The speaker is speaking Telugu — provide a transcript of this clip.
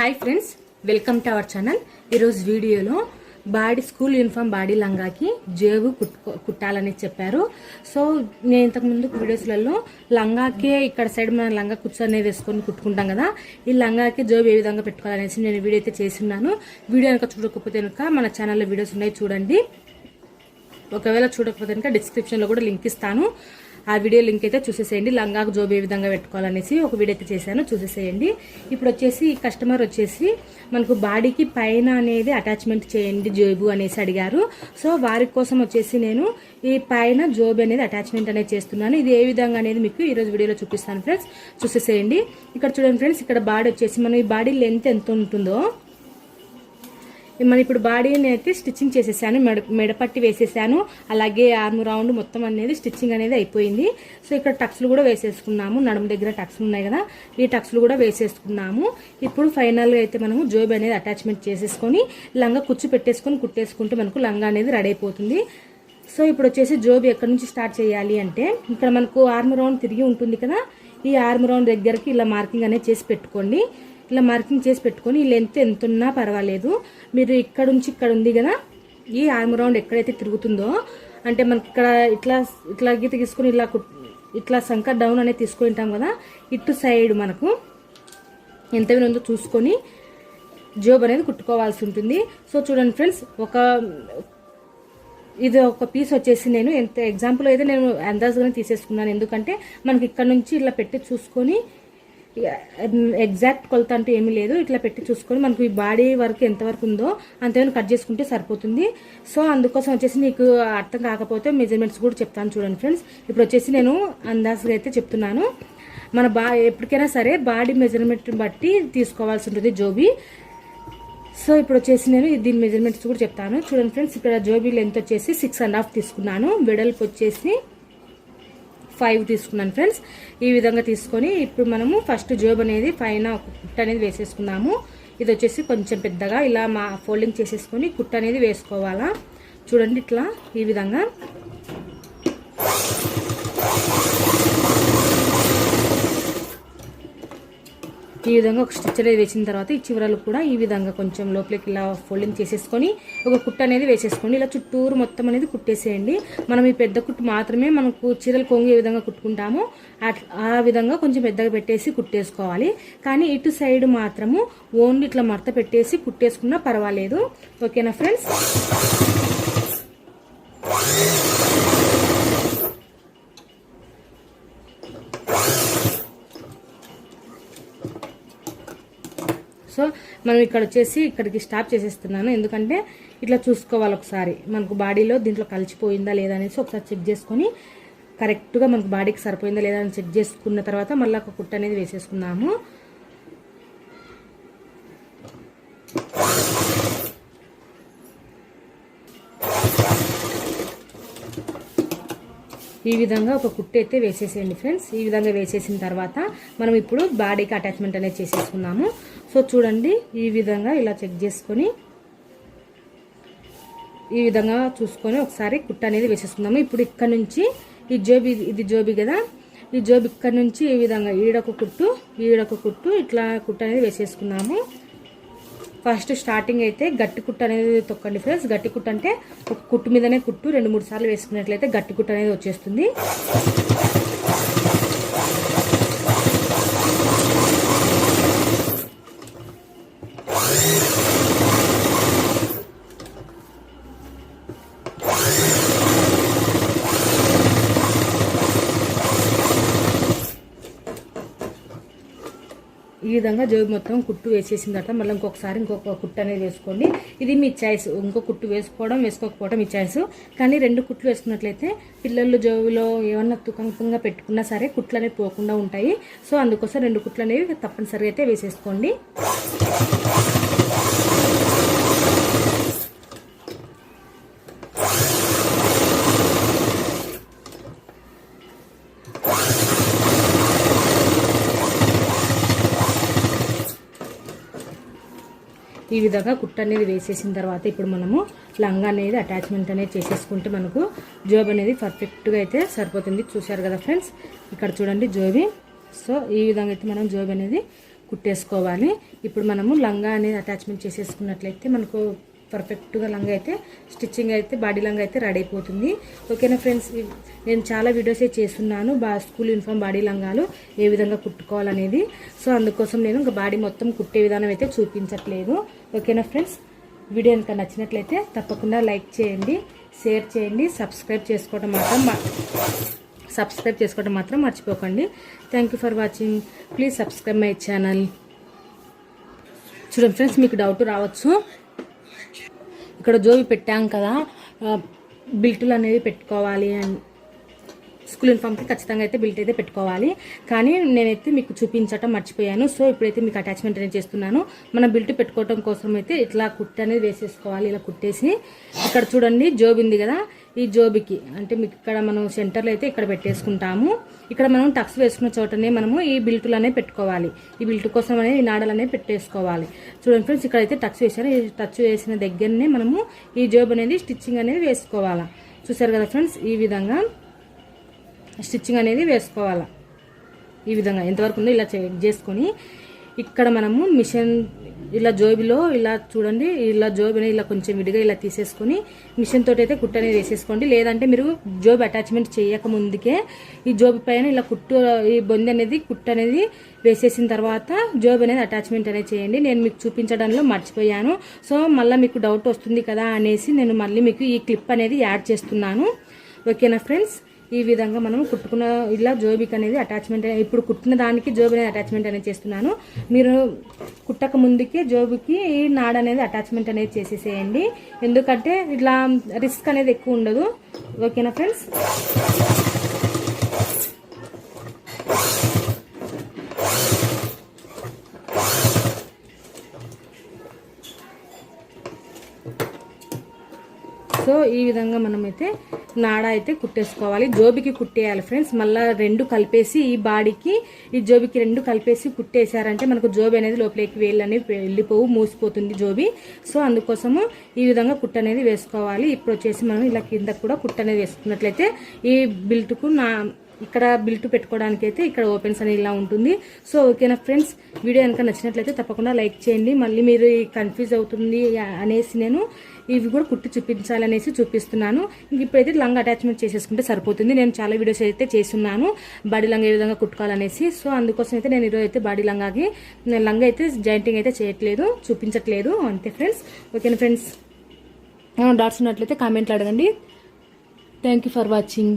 Hi friends welcome to our channel. ఈరోజు వీడియోలో బాడీ స్కూల్ యూనిఫామ్ బాడీ లంగాకి జేబు కుట్టుకో కుట్టాలని చెప్పారు. సో నేను ఇంతకుముందు వీడియోస్లలో లంగాకే ఇక్కడ సైడ్ మన లంగా కుచ్చు అనేది వేసుకొని కుట్టుకుంటాం కదా ఈ లంగాకి జేబు ఏ విధంగా పెట్టుకోవాలనేసి నేను వీడియో అయితే చేస్తున్నాను. వీడియో కనుక చూడకపోతే కనుక మన ఛానల్లో వీడియోస్ ఉన్నాయి చూడండి. ఒకవేళ చూడకపోతే కనుక డిస్క్రిప్షన్లో కూడా లింక్ ఇస్తాను. ఆ వీడియో లింక్ అయితే చూసేసేయండి. లంగాకు జోబు ఏ విధంగా పెట్టుకోవాలనేసి ఒక వీడియో అయితే చేశాను. చూసేసేయండి. ఇప్పుడు వచ్చేసి కస్టమర్ వచ్చేసి మనకు బాడీకి పైన అనేది అటాచ్మెంట్ చేయండి జోబు అనేసి అడిగారు. సో వారి కోసం వచ్చేసి నేను ఈ పైన జోబు అనేది అటాచ్మెంట్ అనేది చేస్తున్నాను. ఇది ఏ విధంగా అనేది మీకు ఈరోజు వీడియోలో చూపిస్తాను ఫ్రెండ్స్. చూసేసేయండి. ఇక్కడ చూడండి ఫ్రెండ్స్ ఇక్కడ బాడీ వచ్చేసి మనం ఈ బాడీ లెంత్ ఎంత ఉంటుందో మనం ఇప్పుడు బాడీని అయితే స్టిచ్చింగ్ చేసేసాను మెడ మెడపట్టి వేసేసాను. అలాగే ఆర్మ్ రౌండ్ మొత్తం అనేది స్టిచ్చింగ్ అనేది అయిపోయింది. సో ఇక్కడ టక్స్లు కూడా వేసేసుకున్నాము. నడుము దగ్గర టక్స్లు ఉన్నాయి కదా ఈ టక్స్లు కూడా వేసేసుకున్నాము. ఇప్పుడు ఫైనల్గా అయితే మనము జోబ్ అనేది అటాచ్మెంట్ చేసేసుకొని లంగా కుచ్చు పెట్టేసుకొని కుట్టేసుకుంటే మనకు లంగా అనేది రెడీ అయిపోతుంది. సో ఇప్పుడు వచ్చేసి జోబ్ ఎక్కడి నుంచి స్టార్ట్ చేయాలి అంటే ఇక్కడ మనకు ఆర్మ్ రౌండ్ తిరిగి ఉంటుంది కదా ఈ ఆర్మ్ రౌండ్ దగ్గరికి ఇలా మార్కింగ్ అనేది చేసి పెట్టుకోండి. ఇలా మార్కింగ్ చేసి పెట్టుకొని ఈ లెంత్ ఎంత ఉన్నా పర్వాలేదు. మీరు ఇక్కడ నుంచి ఇక్కడ ఉంది కదా ఈ ఆర్మ్ రౌండ్ ఎక్కడైతే తిరుగుతుందో అంటే మనకి ఇక్కడ ఇట్లా ఇట్లా గీత తీసుకుని ఇలా కుట్- ఇట్లా సంకర్ డౌన్ అనేది తీసుకుంటాం కదా ఇటు సైడ్ మనకు ఎంత ఉందో చూసుకొని జోబ్ అనేది కుట్టుకోవాల్సి ఉంటుంది. సో చూడండి ఫ్రెండ్స్ ఒక ఇది ఒక పీస్ వచ్చేసి నేను ఎంత ఎగ్జాంపుల్ అయితే నేను అందాజుగానే తీసేసుకున్నాను. ఎందుకంటే మనకి ఇక్కడ నుంచి ఇట్లా పెట్టి చూసుకొని ఎగ్జాక్ట్ కొలత అంటూ ఏమీ లేదు. ఇట్లా పెట్టి చూసుకొని మనకు ఈ బాడీ వరకు ఎంతవరకు ఉందో అంతవరకు కట్ చేసుకుంటే సరిపోతుంది. సో అందుకోసం వచ్చేసి నీకు అర్థం కాకపోతే మెజర్మెంట్స్ కూడా చెప్తాను చూడండి ఫ్రెండ్స్. ఇప్పుడు వచ్చేసి నేను అందాజుగా అయితే చెప్తున్నాను. మన బా ఎప్పటికైనా సరే బాడీ మెజర్మెంట్ బట్టి తీసుకోవాల్సి ఉంటుంది జోబీ. సో ఇప్పుడు వచ్చేసి నేను దీని మెజర్మెంట్స్ కూడా చెప్తాను. చూడండి ఫ్రెండ్స్ ఇక్కడ జోబీ లెంత్ వచ్చేసి సిక్స్ అండ్ హాఫ్ తీసుకున్నాను. వెడల్పు వచ్చేసి ఫైవ్ తీసుకున్నాను ఫ్రెండ్స్ ఈ విధంగా తీసుకొని ఇప్పుడు మనము ఫస్ట్ జోబ్ అనేది పైన కుట్ట అనేది వేసేసుకున్నాము ఇది వచ్చేసి కొంచెం పెద్దగా ఇలా మా ఫోల్డింగ్ చేసేసుకొని కుట్ట అనేది వేసుకోవాలా? చూడండి ఇట్లా ఈ విధంగా. ఈ విధంగా ఒక స్టిచ్ అనేది వేసిన తర్వాత ఈ చివరలు కూడా ఈ విధంగా కొంచెం లోపలికి ఇలా ఫోల్డింగ్ చేసేసుకొని ఒక కుట్ట అనేది వేసేసుకోండి. ఇలా చుట్టూరు మొత్తం అనేది కుట్టేసేయండి. మనం ఈ పెద్ద కుట్టు మాత్రమే మనకు చీరలు కొంగు ఏ విధంగా కుట్టుకుంటామో అట్- ఆ విధంగా కొంచెం పెద్దగా పెట్టేసి కుట్టేసుకోవాలి. కానీ ఇటు సైడ్ మాత్రము ఓన్లీ ఇట్లా మడత పెట్టేసి కుట్టేసుకున్నా పర్వాలేదు. ఓకేనా ఫ్రెండ్స్? సో మనం ఇక్కడ వచ్చేసి ఇక్కడికి స్టాప్ చేసేస్తున్నాను. ఎందుకంటే ఇట్లా చూసుకోవాలి ఒకసారి. మనకు బాడీలో దీంట్లో కలిసిపోయిందా లేదా అనేసి ఒకసారి చెక్ చేసుకొని కరెక్ట్గా మనకు బాడీకి సరిపోయిందా లేదా అని చెక్ చేసుకున్న తర్వాత మళ్ళీ ఒక కుట్ట అనేది వేసేసుకున్నాము ఈ విధంగా ఒక కుట్టు అయితే వేసేసేయండి ఫ్రెండ్స్. ఈ విధంగా వేసేసిన తర్వాత మనం ఇప్పుడు బాడీకి అటాచ్మెంట్ అనేది చేసేసుకున్నాము. సో చూడండి ఈ విధంగా ఇలా చెక్ చేసుకొని ఈ విధంగా చూసుకొని ఒకసారి కుట్ట అనేది వేసేసుకున్నాము ఇప్పుడు ఇక్కడ నుంచి ఈ జోబి ఇది జోబి కదా? ఈ జోబి ఇక్కడ నుంచి ఈ విధంగా ఈడొక కుట్టు ఈడొక కుట్టు ఇట్లా కుట్ట అనేది వేసేసుకున్నాము. ఫస్ట్ స్టార్టింగ్ అయితే గట్టి కుట్టు అనేది తొక్కండి ఫ్రెండ్స్. గట్టి కుట్టు అంటే ఒక కుట్టు మీదనే కుట్టు రెండు మూడు సార్లు వేసుకున్నట్లయితే గట్టి కుట్టు అనేది వచ్చేస్తుంది. ఈ విధంగా జోబు మొత్తం కుట్టు వేసేసిన తర్వాత మళ్ళీ ఇంకొకసారి ఇంకొక కుట్టు అనేది వేసుకోండి. ఇది మీ చాయిస్ ఇంకో కుట్టు వేసుకోవడం వేసుకోకపోవడం మీ చాయిస్ కానీ రెండు కుట్లు వేసుకున్నట్లయితే పిల్లలు జోబులో ఏమన్నా తుకంగా పెట్టుకున్నా సరే కుట్లు అనేవి పోకుండా ఉంటాయి. సో అందుకోసం రెండు కుట్లు అనేవి తప్పనిసరిగా అయితే వేసేసుకోండి. ఈ విధంగా కుట్ట అనేది వేసేసిన తర్వాత ఇప్పుడు మనము లంగా అనేది అటాచ్మెంట్ అనేది చేసేసుకుంటే మనకు జోబ్ అనేది పర్ఫెక్ట్గా అయితే సరిపోతుంది. చూశారు కదా ఫ్రెండ్స్ ఇక్కడ చూడండి జోబి సో ఈ విధంగా అయితే మనం జోబ్ అనేది కుట్టేసుకోవాలి. ఇప్పుడు మనము లంగా అనేది అటాచ్మెంట్ చేసేసుకున్నట్లయితే మనకు పర్ఫెక్ట్గా లంగా అయితే స్టిచ్చింగ్ అయితే బాడీ లంగా అయితే రెడీ అయిపోతుంది. ఓకేనా ఫ్రెండ్స్? నేను చాలా వీడియోస్ అయితే చేస్తున్నాను. బా స్కూల్ యూనిఫామ్ బాడీ లంగాలు ఏ విధంగా కుట్టుకోవాలనేది. సో అందుకోసం నేను ఇంకా బాడీ మొత్తం కుట్టే విధానం అయితే చూపించట్లేదు. ఓకేనా ఫ్రెండ్స్? వీడియో కనుక నచ్చినట్లయితే తప్పకుండా లైక్ చేయండి షేర్ చేయండి సబ్స్క్రైబ్ చేసుకోవడం మాత్రం సబ్స్క్రైబ్ చేసుకోవడం మాత్రం మర్చిపోకండి. Thank you for watching. Please subscribe my channel. చూడండి ఫ్రెండ్స్ మీకు డౌట్ రావచ్చు. ఇక్కడ జోబి పెట్టాం కదా బిల్టులు అనేది పెట్టుకోవాలి అని. స్కూల్ యూనిఫామ్కి ఖచ్చితంగా అయితే బిల్ట్ అయితే పెట్టుకోవాలి. కానీ నేనైతే మీకు చూపించటం మర్చిపోయాను. సో ఇప్పుడైతే మీకు అటాచ్మెంట్ అనేది చేస్తున్నాను. మన బిల్ట్ పెట్టుకోవటం కోసం అయితే ఇట్లా కుట్టి అనేది వేసేసుకోవాలి. ఇలా కుట్టేసి. ఇక్కడ చూడండి జోబి ఉంది కదా. ఈ జోబికి అంటే మీకు ఇక్కడ మనం సెంటర్లో అయితే ఇక్కడ పెట్టేసుకుంటాము. ఇక్కడ మనం టక్స్ వేసుకున్న చోటనే మనము ఈ బిల్టులు అనేవి పెట్టుకోవాలి. ఈ బిల్ట్ కోసం అనేది ఈ నాడలు అనేవి పెట్టేసుకోవాలి. చూడండి ఫ్రెండ్స్ ఇక్కడ అయితే టక్స్ వేసాను ఈ టచ్ వేసిన దగ్గరనే మనము ఈ జోబ్ అనేది స్టిచ్చింగ్ అనేది వేసుకోవాలి. చూసారు కదా ఫ్రెండ్స్ ఈ విధంగా స్టిచ్చింగ్ అనేది వేసుకోవాలి. ఈ విధంగా ఎంతవరకు ఉందో ఇలా చెక్ చేసుకొని ఇక్కడ మనము మిషన్ ఇలా జోబిలో ఇలా చూడండి ఇలా జోబిని ఇలా కొంచెం విడిగా ఇలా తీసేసుకొని మిషన్ తోటి అయితే కుట్టు అనేది వేసేసుకోండి. లేదంటే మీరు జోబ్ అటాచ్మెంట్ చేయక ముందుకే ఈ జోబి పైన ఇలా కుట్టు ఈ బొంది అనేది కుట్టు అనేది వేసేసిన తర్వాత జోబ్ అనేది అటాచ్మెంట్ అనేది చేయండి. నేను మీకు చూపించడంలో మర్చిపోయాను. సో మళ్ళీ మీకు డౌట్ వస్తుంది కదా అనేసి నేను మళ్ళీ మీకు ఈ క్లిప్ అనేది యాడ్ చేస్తున్నాను. ఓకేనా ఫ్రెండ్స్? ఈ విధంగా మనం కుట్టుకున్న ఇలా జోబిక్ అనేది అటాచ్మెంట్ ఇప్పుడు కుట్టిన దానికి జోబి అనేది అటాచ్మెంట్ అనేది చేస్తున్నాను. మీరు కుట్టక ముందుకే జోబికి ఈ నాడ అనేది అటాచ్మెంట్ అనేది చేసేసేయండి. ఎందుకంటే ఇట్లా రిస్క్ అనేది ఎక్కువ ఉండదు. ఓకేనా ఫ్రెండ్స్ సో ఈ విధంగా మనమైతే నాడ అయితే కుట్టేసుకోవాలి. జోబికి కుట్టేయాలి ఫ్రెండ్స్. మళ్ళీ రెండు కలిపేసి ఈ బాడీకి ఈ జోబికి రెండు కలిపేసి కుట్టేశారంటే మనకు జోబి అనేది లోపలికి వేళ్ళు అనేవి వెళ్ళిపోవు మూసిపోతుంది జోబి. సో అందుకోసము ఈ విధంగా కుట్ట అనేది వేసుకోవాలి. ఇప్పుడు వచ్చేసి మనం ఇలా కింద కూడా కుట్ట అనేది వేసుకున్నట్లయితే ఈ బిల్ట్కు నా ఇక్కడ బిల్ట్ పెట్టుకోవడానికి అయితే ఇక్కడ ఓపెన్స్ అనేది ఇలా ఉంటుంది. సో ఓకేనా ఫ్రెండ్స్ వీడియో కనుక నచ్చినట్లయితే తప్పకుండా లైక్ చేయండి. మళ్ళీ మీరు కన్ఫ్యూజ్ అవుతుంది అనేసి నేను ఇవి కూడా కుట్టి చూపించాలనేసి చూపిస్తున్నాను. ఇంక ఇప్పుడైతే లంగ్ అటాచ్మెంట్ చేసేసుకుంటే సరిపోతుంది. నేను చాలా వీడియోస్ అయితే చేస్తున్నాను. బాడీ లంగా ఏ విధంగా కుట్టుకోవాలనేసి. సో అందుకోసం అయితే నేను ఈరోజు అయితే బాడీ లంగాకి లంగ్ లంగా అయితే జాయింటింగ్ అయితే చేయట్లేదు చూపించట్లేదు. అంతే ఫ్రెండ్స్ ఓకేనా ఫ్రెండ్స్ డాట్స్ ఉన్నట్లయితే కామెంట్లు అడగండి. Thank you for watching